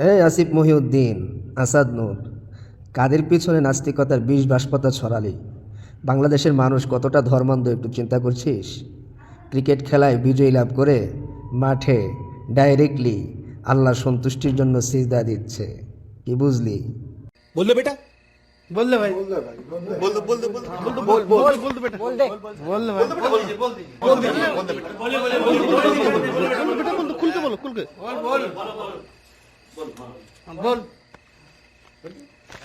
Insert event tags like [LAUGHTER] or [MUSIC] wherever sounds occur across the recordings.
এই আসিফ মহিউদ্দিন আসাদ নূর কাদের পিছনে নাস্তিকতার বিষ বাষ্পতা ছড়ালি বাংলাদেশের মানুষ কতটা ধর্মান্ধ একটু চিন্তা করছিস ক্রিকেট খেলায় বিজয়ী লাভ করে মাঠে ডাইরেক্টলি আল্লাহ সন্তুষ্টির জন্য সিজদা দিচ্ছে কি বুঝলি বলল বেটা বললে ভাই খুলকে বলো খুলকে बोल दो बोल दो बोल दो बोल बोल बोल दे बेटा बोल दे बोल दे भाई बोल दे बोल दे बोल दे बेटा बोल बेटा बोल दो खुल के बोलो खुल के बोल बोल बोल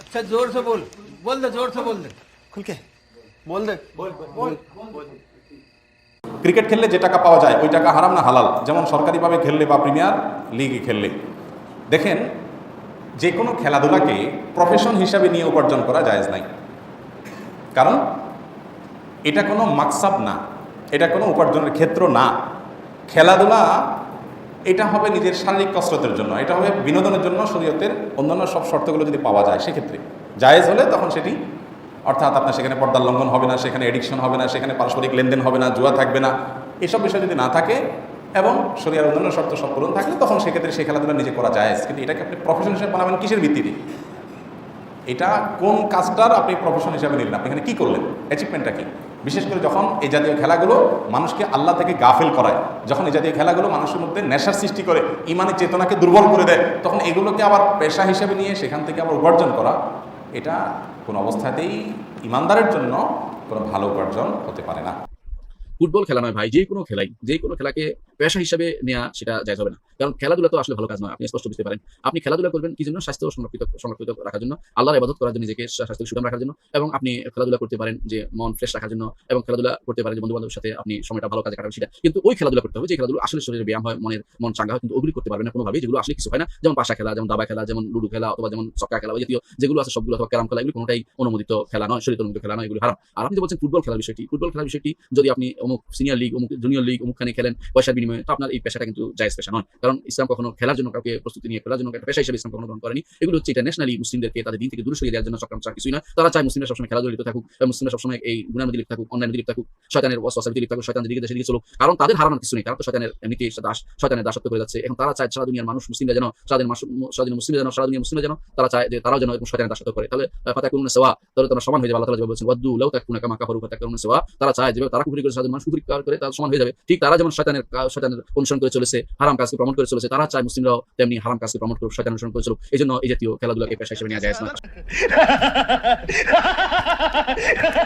अच्छा जोर से बोल बोल दे जोर से बोल दे खुल के बोल दे बोल बोल ক্রিকেট খেললে যে টাকা পাওয়া যায় ওই টাকা হারাম না হালাল যেমন সরকারিভাবে খেললে বা প্রিমিয়ার লিগে খেললে দেখেন যে কোনো খেলাধুলাকে প্রফেশন হিসাবে নিয়ে উপার্জন করা জায়েজ নাই কারণ এটা কোনো মাকসাব না এটা কোনো উপার্জনের ক্ষেত্র না খেলাধুলা এটা হবে নিজের শারীরিক কসরতের জন্য, এটা হবে বিনোদনের জন্য শরীয়তের অন্যান্য সব শর্তগুলো যদি পাওয়া যায় সেক্ষেত্রে। জায়েজ হলে তখন সেটি, অর্থাৎ আপনার সেখানে পর্দার লঙ্ঘন হবে না, সেখানে এডিকশন হবে না, সেখানে পারস্পরিক লেনদেন হবে না, জুয়া থাকবে না, এসব বিষয় যদি না থাকে এবং শরীরের অন্যান্য শর্ত সব পূরণ থাকলে তখন সেক্ষেত্রে সেই খেলাধুলা নিজে করা যায় কিন্তু এটাকে আপনি প্রফেশন হিসেবে বানাবেন কিসের ভিত্তিতে? এটা কোন কাজটার আপনি প্রফেশন হিসাবে নিলেন? আপনি এখানে কী করলেন? অ্যাচিভমেন্টটা কি? বিশেষ করে যখন এই জাতীয় খেলাগুলো মানুষকে আল্লাহ থেকে গাফেল করায়, যখন এই জাতীয় খেলাগুলো মানুষের মধ্যে নেশার সৃষ্টি করে ইমানের চেতনাকে দুর্বল করে দেয়, তখন এগুলোকে আবার পেশা হিসেবে নিয়ে সেখান থেকে আবার উপার্জন করা, এটা কোনো অবস্থাতেই ইমানদারের জন্য কোনো ভালো উপার্জন হতে পারে না। ফুটবল খেলা নয় ভাই, যে কোনো খেলাই, যে কোনো খেলাকে পেশা হিসাবে নেওয়া সেটা যায় হবে না। কারণ খেলাধুলা তো আসলে ভালো কাজ নয়, আপনি স্পষ্ট বুঝতে পারেন। আপনি খেলাধুলা করবেন কি জন্য? স্বাস্থ্য সংরক্ষিত সংরক্ষিত রাখার জন্য। আল্লাহর ইবাদত করার জন্য নিজেকে স্বাস্থ্য সুঠাম রাখার জন্য এবং আপনি খেলাধুলা করতে পারেন যে মন ফ্রেশ রাখার জন্য এবং খেলাধুলা করতে পারেন যে বন্ধু বান্ধবের সাথে আপনি সময়টা ভালো কাজে কাটাবেন সেটা। কিন্তু ওই খেলাধুলা করতে হবে যে খেলাধুলা আসলে শরীরে ব্যায়াম হয়, মনের, মন চাঙ্গা হয়, কিন্তু ওগুলি করতে পারবেন না কোনোভাবেই। যেগুলো আসলে কিছু হয় না। যেমন পাশা খেলা, যেমন দাবা খেলা, যেমন লুডু খেলা অথবা যেমন চক্কা খেলা জাতীয় যেগুলো আছে সবগুলো অথবা ক্যারাম খেলা, এগুলো কোনোটাই অনুমোদিত খেলা নয় শরীর অনুমোদিত খেলা নয়, এগুলো হারাম। আর আপনি যে বলছেন ফুটবল খেলার বিষয়টি, ফুটবল খেলার বিষয়টি যদি আপনি অমুক সিনিয়র লিগ অমুক জুনিয়র লিগ অমুকখানে খেলেন, পয়সার বিনিময়ে, তো আপনার এই পেশাটা কিন্তু জায়েজ পেশা নয়। কারণ ইসলাম কখনো খেলার জন্য কাউকে প্রস্তুতি নিয়ে, খেলার জন্য একটা পেশা হিসেবে ইসলাম কখনো গ্রহণ করেনি। এগুলো হচ্ছে ইন্টারন্যাশনালি মুসলিমদেরকে তাদের দিন থেকে দূরে সরিয়ে দেওয়ার জন্য চক্রান্ত কিছুই না। তারা চায় মুসলিমরা সবসময় খেলাধুলা লিপ্ত থাকুক মুসলিমরা সবসময় এই গুণার মধ্যে লিপ্ত থাকুক অন্যান্য লিপ্ত থাকুক, শয়তানের ওয়াসওয়াসার লিপ্ত থাকুক শয়তানের দিকে দেশে দিকে চলুক। কারণ তাদের হারানোর কিছু নেই কারণ তো শয়তানের এমনিতেই দাস, শয়তানের দাসত্ব করে যাচ্ছে। এখন তারা চায় সারা দুনিয়ার মানুষ মুসলিমরা যেন, সারা দিন সারা দিন মুসলিমরা যেন, সারা দুনিয়ার মুসলিমরা যেন, তারা চায় যে তারাও যেন এরকম শয়তানের দাসত্ব করে। তাহলে ফাতা করুন সেওয়া, তাহলে তারা সমান হয়ে যাবে, আল্লাহ বলছেন ওয়াদু লাউ তাকুনা কামা কাফারু ফাতা করুন সেওয়া। তারা চায় যেভাবে তারা কুফরি করে, সারা দিন মানুষ কুফরি করে, তারা সমান হয়ে যাবে। ঠিক তারা যেমন শয়তানের শয়তানের অনুসরণ করে চলেছে, হারাম কাজকে প্রমোট করে চলেছে, তারা চায় মুসলিমরাও তেমনি হারাম কাজকে প্রমোট করুক, শয়তান অনুসরণ করে চলুক। এই জন্য এই জাতীয় খেলাধুলাকে পেশা হিসেবে নেওয়া যায় না [LAUGHS]